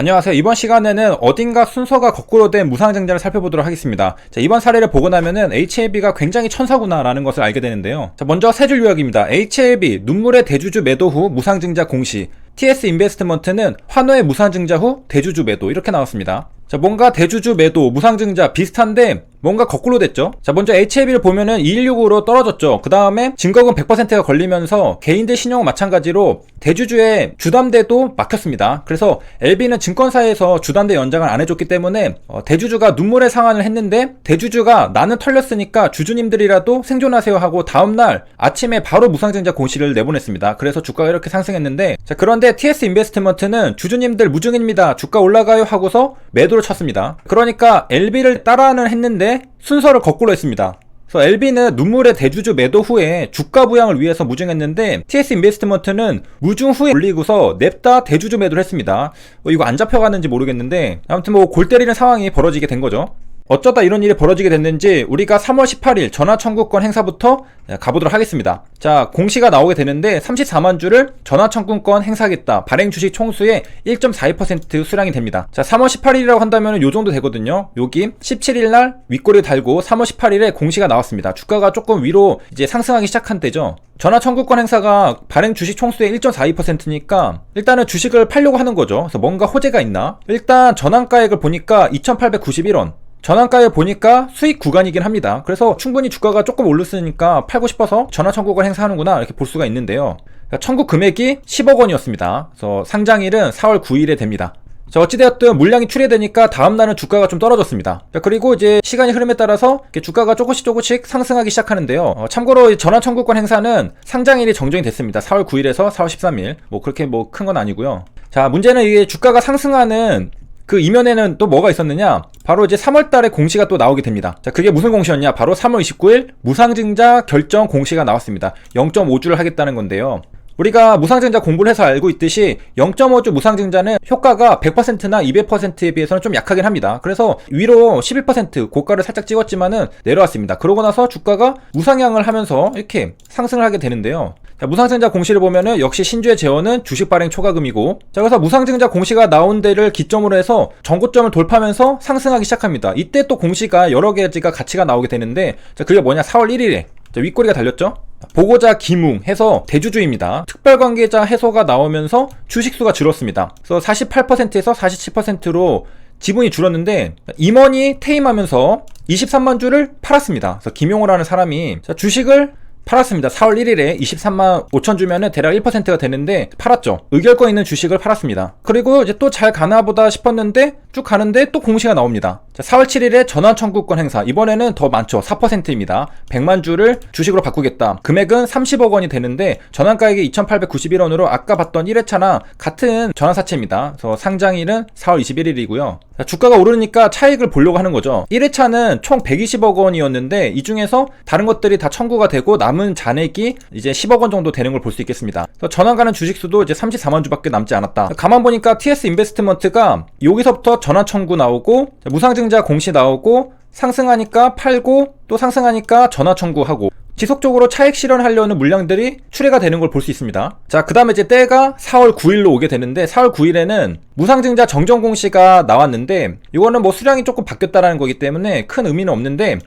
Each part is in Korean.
안녕하세요. 이번 시간에는 어딘가 순서가 거꾸로 된 무상증자를 살펴보도록 하겠습니다. 자, 이번 사례를 보고 나면은 HLB가 굉장히 천사구나라는 것을 알게 되는데요. 자, 먼저 세 줄 요약입니다. HLB 눈물의 대주주 매도 후 무상증자 공시 TS 인베스트먼트는 환호의 무상증자 후 대주주 매도 이렇게 나왔습니다. 자, 뭔가 대주주 매도, 무상증자 비슷한데 뭔가 거꾸로 됐죠. 자, 먼저 HLB를 보면은 216으로 떨어졌죠. 그 다음에 증거금 100%가 걸리면서 개인들 신용 마찬가지로 대주주의 주담대도 막혔습니다. 그래서 LB는 증권사에서 주담대 연장을 안 해줬기 때문에 어, 대주주가 눈물의 상환을 했는데 대주주가 나는 털렸으니까 주주님들이라도 생존하세요 하고 다음날 아침에 바로 무상증자 공시를 내보냈습니다. 그래서 주가가 이렇게 상승했는데 자, 그런데 TS 인베스트먼트는 주주님들 무증입니다. 주가 올라가요 하고서 매도를 쳤습니다. 그러니까 LB를 따라는 했는데 순서를 거꾸로 했습니다. 그래서 LB는 눈물의 대주주 매도 후에 주가 부양을 위해서 무증했는데 TS 인베스트먼트는 무증 후에 올리고서 냅다 대주주 매도를 했습니다. 어, 이거 안 잡혀가는지 모르겠는데 아무튼 뭐 골 때리는 상황이 벌어지게 된 거죠. 어쩌다 이런 일이 벌어지게 됐는지 우리가 3월 18일 전화 청구권 행사부터 가보도록 하겠습니다. 자, 공시가 나오게 되는데 34만 주를 전화 청구권 행사하겠다. 발행 주식 총수의 1.42% 수량이 됩니다. 자, 3월 18일이라고 한다면 요 정도 되거든요. 여기 17일 날 윗꼬리 달고 3월 18일에 공시가 나왔습니다. 주가가 조금 위로 이제 상승하기 시작한 때죠. 전화 청구권 행사가 발행 주식 총수의 1.42%니까 일단은 주식을 팔려고 하는 거죠. 그래서 뭔가 호재가 있나? 일단 전환가액을 보니까 2,891원. 전환가에 보니까 수익 구간이긴 합니다. 그래서 충분히 주가가 조금 올랐으니까 팔고 싶어서 전화 청구권 행사하는구나 이렇게 볼 수가 있는데요. 그러니까 청구 금액이 10억 원이었습니다. 그래서 상장일은 4월 9일에 됩니다. 자, 어찌되었든 물량이 출해되니까 다음날은 주가가 좀 떨어졌습니다. 자, 그리고 이제 시간이 흐름에 따라서 주가가 조금씩 조금씩 상승하기 시작하는데요. 어, 참고로 전환 청구권 행사는 상장일이 정정이 됐습니다. 4월 9일에서 4월 13일. 뭐 그렇게 뭐 큰 건 아니고요. 자, 문제는 이게 주가가 상승하는 그 이면에는 또 뭐가 있었느냐? 바로 이제 3월 달에 공시가 또 나오게 됩니다. 자, 그게 무슨 공시였냐? 바로 3월 29일 무상증자 결정 공시가 나왔습니다. 0.5주를 하겠다는 건데요. 우리가 무상증자 공부를 해서 알고 있듯이 0.5주 무상증자는 효과가 100%나 200%에 비해서는 좀 약하긴 합니다. 그래서 위로 11% 고가를 살짝 찍었지만은 내려왔습니다. 그러고 나서 주가가 우상향을 하면서 이렇게 상승을 하게 되는데요. 자, 무상증자 공시를 보면은 역시 신주의 재원은 주식 발행 초과금이고 자 그래서 무상증자 공시가 나온 데를 기점으로 해서 전고점을 돌파하면서 상승하기 시작합니다. 이때 또 공시가 여러 가지가 가치가 나오게 되는데 자 그게 뭐냐 4월 1일에 자, 윗꼬리가 달렸죠? 보고자 기뭉 해서 대주주입니다. 특별관계자 해소가 나오면서 주식수가 줄었습니다. 그래서 48%에서 47%로 지분이 줄었는데 임원이 퇴임하면서 23만 주를 팔았습니다. 그래서 김용호라는 사람이 주식을 팔았습니다. 4월 1일에 23만 5천 주면은 대략 1%가 되는데 팔았죠. 의결권 있는 주식을 팔았습니다. 그리고 이제 또 잘 가나 보다 싶었는데 쭉 가는데 또 공시가 나옵니다. 자, 4월 7일에 전환 청구권 행사. 이번에는 더 많죠. 4%입니다. 100만 주를 주식으로 바꾸겠다. 금액은 30억 원이 되는데 전환가액이 2,891원으로 아까 봤던 1회차나 같은 전환사채입니다. 그래서 상장일은 4월 21일이고요. 자, 주가가 오르니까 차익을 보려고 하는 거죠. 1회차는 총 120억 원이었는데 이 중에서 다른 것들이 다 청구가 되고 남은 잔액이 이제 10억 원 정도 되는 걸 볼 수 있겠습니다. 전환 가는 주식수도 이제 34만 주밖에 남지 않았다. 가만 보니까 TS 인베스트먼트가 여기서부터 전환 청구 나오고 무상증자 공시 나오고 상승하니까 팔고 또 상승하니까 전화 청구하고 지속적으로 차익 실현하려는 물량들이 출해가 되는 걸 볼 수 있습니다. 자, 그 다음에 이제 때가 4월 9일로 오게 되는데 4월 9일에는 무상증자 정정 공시가 나왔는데 이거는 뭐 수량이 조금 바뀌었다라는 거기 때문에 큰 의미는 없는데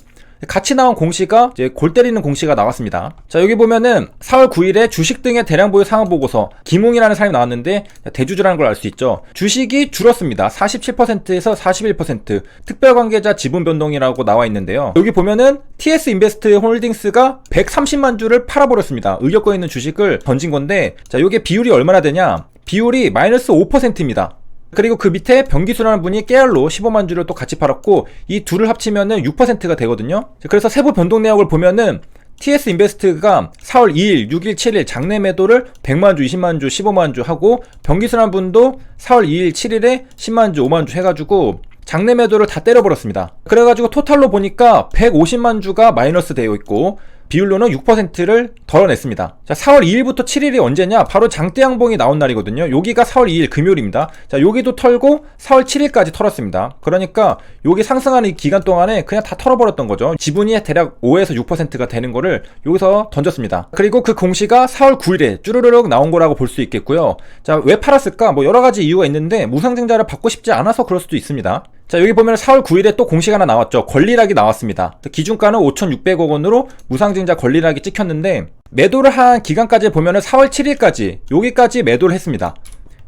같이 나온 공시가 이제 골 때리는 공시가 나왔습니다. 자, 여기 보면은 4월 9일에 주식 등의 대량 보유 상황 보고서 김웅이라는 사람이 나왔는데 대주주라는 걸 알 수 있죠. 주식이 줄었습니다. 47%에서 41% 특별 관계자 지분 변동이라고 나와 있는데요. 여기 보면은 TS 인베스트 홀딩스가 130만 주를 팔아버렸습니다. 의결권 있는 주식을 던진 건데 자, 이게 비율이 얼마나 되냐? 비율이 마이너스 5%입니다. 그리고 그 밑에 병기수라는 분이 깨알로 15만 주를 또 같이 팔았고 이 둘을 합치면은 6%가 되거든요. 그래서 세부 변동 내역을 보면은 TS 인베스트가 4월 2일, 6일, 7일 장내 매도를 100만 주, 20만 주, 15만 주 하고 병기수라는 분도 4월 2일, 7일에 10만 주, 5만 주 해가지고 장내 매도를 다 때려버렸습니다. 그래가지고 토탈로 보니까 150만 주가 마이너스 되어 있고 비율로는 6%를 덜어냈습니다. 자, 4월 2일부터 7일이 언제냐? 바로 장대양봉이 나온 날이거든요. 여기가 4월 2일 금요일입니다. 자, 여기도 털고 4월 7일까지 털었습니다. 그러니까 여기 상승하는 이 기간 동안에 그냥 다 털어버렸던 거죠. 지분이 대략 5에서 6%가 되는 거를 여기서 던졌습니다. 그리고 그 공시가 4월 9일에 쭈르르륵 나온 거라고 볼 수 있겠고요. 자, 왜 팔았을까? 뭐 여러 가지 이유가 있는데 무상증자를 받고 싶지 않아서 그럴 수도 있습니다. 자, 여기 보면 4월 9일에 또 공시가 하나 나왔죠. 권리락이 나왔습니다. 기준가는 5,600억 원으로 무상증자 권리락이 찍혔는데 매도를 한 기간까지 보면은 4월 7일까지 여기까지 매도를 했습니다.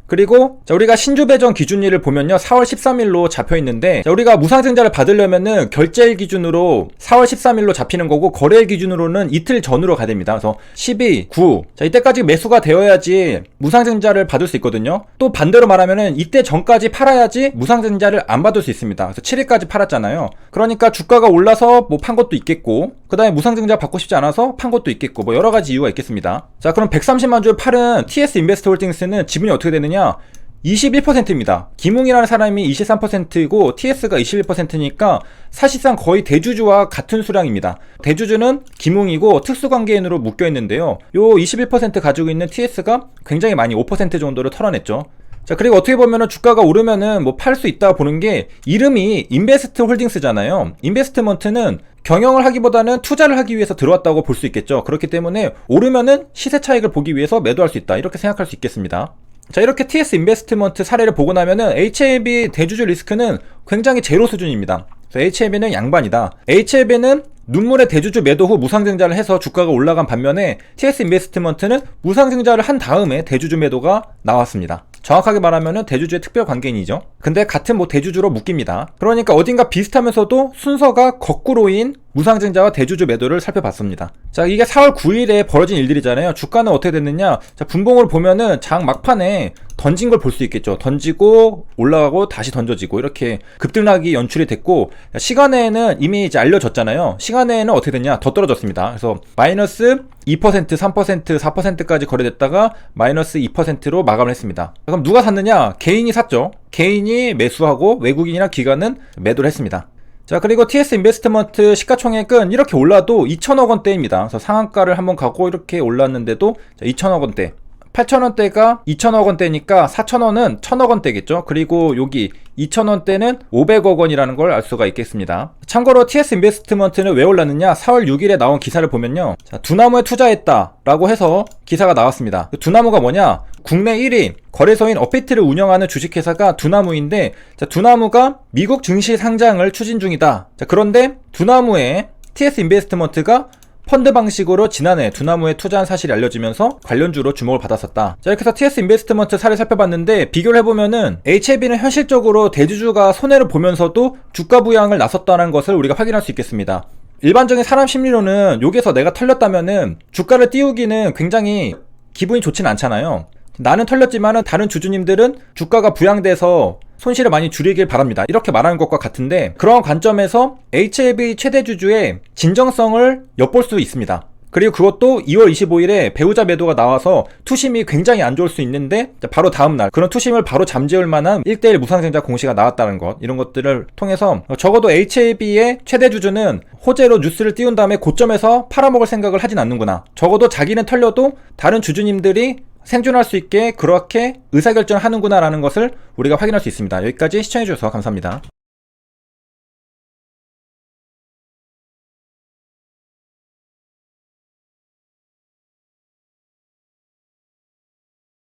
그리고 자 우리가 신주 배정 기준일을 보면요 4월 13일로 잡혀 있는데 자, 우리가 무상증자를 받으려면은 결제일 기준으로 4월 13일로 잡히는 거고 거래일 기준으로는 이틀 전으로 가야 됩니다. 그래서 12, 9. 자 이때까지 매수가 되어야지 무상증자를 받을 수 있거든요. 또 반대로 말하면은 이때 전까지 팔아야지 무상증자를 안 받을 수 있습니다. 그래서 7일까지 팔았잖아요. 그러니까 주가가 올라서 뭐 판 것도 있겠고 그다음에 무상증자 받고 싶지 않아서 판 것도 있겠고 뭐 여러 가지 이유가 있겠습니다. 자 그럼 130만 주를 팔은 TS 인베스트 홀딩스는 지분이 어떻게 되느냐? 21%입니다. 김웅이라는 사람이 23%이고 TS가 21%니까 사실상 거의 대주주와 같은 수량입니다. 대주주는 김웅이고 특수관계인으로 묶여 있는데요. 요 21% 가지고 있는 TS가 굉장히 많이 5% 정도를 털어냈죠. 자, 그리고 어떻게 보면은 주가가 오르면은 뭐 팔 수 있다 보는 게 이름이 인베스트 홀딩스잖아요. 인베스트먼트는 경영을 하기보다는 투자를 하기 위해서 들어왔다고 볼 수 있겠죠. 그렇기 때문에 오르면은 시세 차익을 보기 위해서 매도할 수 있다. 이렇게 생각할 수 있겠습니다. 자, 이렇게 TS 인베스트먼트 사례를 보고 나면은 HLB 대주주 리스크는 굉장히 제로 수준입니다. HLB는 양반이다. HLB는 눈물의 대주주 매도 후 무상증자를 해서 주가가 올라간 반면에 TS 인베스트먼트는 무상증자를 한 다음에 대주주 매도가 나왔습니다. 정확하게 말하면 대주주의 특별 관계인이죠. 근데 같은 뭐 대주주로 묶입니다. 그러니까 어딘가 비슷하면서도 순서가 거꾸로인 무상증자와 대주주 매도를 살펴봤습니다. 자, 이게 4월 9일에 벌어진 일들이잖아요. 주가는 어떻게 됐느냐? 자, 분봉을 보면은 장 막판에 던진 걸 볼 수 있겠죠. 던지고 올라가고 다시 던져지고 이렇게 급등락이 연출이 됐고 시간에는 이미 이제 알려졌잖아요. 시간에는 어떻게 됐냐? 더 떨어졌습니다. 그래서 마이너스 2%, 3%, 4%까지 거래됐다가 마이너스 2%로 마감을 했습니다. 그럼 누가 샀느냐? 개인이 샀죠. 개인이 매수하고 외국인이나 기관은 매도를 했습니다. 자 그리고 TS 인베스트먼트 시가총액은 이렇게 올라도 2천억 원대입니다. 그래서 상한가를 한번 가고 이렇게 올랐는데도 2천억 원대 8천원대가 2천억 원대니까 4천원은 1천억 원대겠죠. 그리고 여기 2천원대는 500억 원이라는 걸 알 수가 있겠습니다. 참고로 TS 인베스트먼트는 왜 올랐느냐? 4월 6일에 나온 기사를 보면요. 자, 두나무에 투자했다 라고 해서 기사가 나왔습니다. 그 두나무가 뭐냐? 국내 1위 거래소인 어페이트를 운영하는 주식회사가 두나무인데 자, 두나무가 미국 증시 상장을 추진 중이다. 자, 그런데 두나무의 TS 인베스트먼트가 펀드 방식으로 지난해 두나무에 투자한 사실이 알려지면서 관련주로 주목을 받았었다. 자, 이렇게 해서 TS 인베스트먼트 사례 살펴봤는데 비교를 해보면은 HLB는 현실적으로 대주주가 손해를 보면서도 주가 부양을 나섰다는 것을 우리가 확인할 수 있겠습니다. 일반적인 사람 심리로는 여기서 내가 털렸다면은 주가를 띄우기는 굉장히 기분이 좋진 않잖아요. 나는 털렸지만은 다른 주주님들은 주가가 부양돼서 손실을 많이 줄이길 바랍니다. 이렇게 말하는 것과 같은데 그런 관점에서 HLB 최대 주주의 진정성을 엿볼 수 있습니다. 그리고 그것도 2월 25일에 배우자 매도가 나와서 투심이 굉장히 안 좋을 수 있는데 바로 다음 날 그런 투심을 바로 잠재울 만한 1대1 무상생자 공시가 나왔다는 것 이런 것들을 통해서 적어도 HLB의 최대 주주는 호재로 뉴스를 띄운 다음에 고점에서 팔아먹을 생각을 하진 않는구나 적어도 자기는 털려도 다른 주주님들이 생존할 수 있게 그렇게 의사결정을 하는구나라는 것을 우리가 확인할 수 있습니다. 여기까지 시청해주셔서 감사합니다.